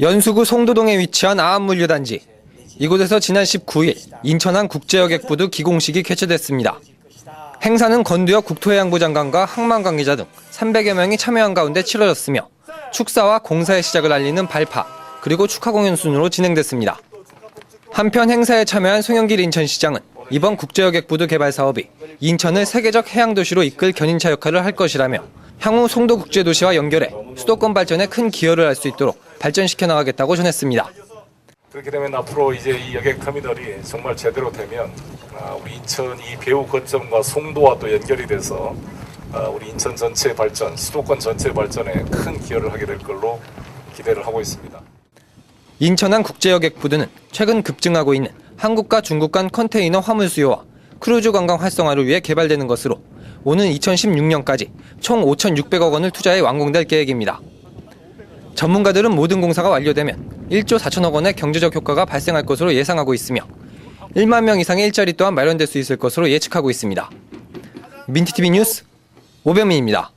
연수구 송도동에 위치한 아암물류단지. 이곳에서 지난 19일 인천항 국제여객부두 기공식이 개최됐습니다. 행사는 건두혁 국토해양부 장관과 항만 관계자 등 300여 명이 참여한 가운데 치러졌으며 축사와 공사의 시작을 알리는 발파 그리고 축하 공연 순으로 진행됐습니다. 한편 행사에 참여한 송영길 인천시장은 이번 국제여객부두 개발 사업이 인천을 세계적 해양도시로 이끌 견인차 역할을 할 것이라며 향후 송도 국제도시와 연결해 수도권 발전에 큰 기여를 할 수 있도록 발전시켜 나가겠다고 전했습니다. 그렇게 되면 앞으로 이제 이 여객 터미널이 정말 제대로 되면 아, 우리 인천 이 배후 거점과 송도와 또 연결이 돼서 아, 우리 인천 전체 발전, 수도권 전체 발전에 큰 기여를 하게 될 걸로 기대를 하고 있습니다. 인천항 국제여객 부두는 최근 급증하고 있는 한국과 중국 간 컨테이너 화물 수요와 크루즈 관광 활성화를 위해 개발되는 것으로 오는 2016년까지 총 5,600억 원을 투자해 완공될 계획입니다. 전문가들은 모든 공사가 완료되면 1조 4천억 원의 경제적 효과가 발생할 것으로 예상하고 있으며 1만 명 이상의 일자리 또한 마련될 수 있을 것으로 예측하고 있습니다. 민티TV 뉴스 오병민입니다.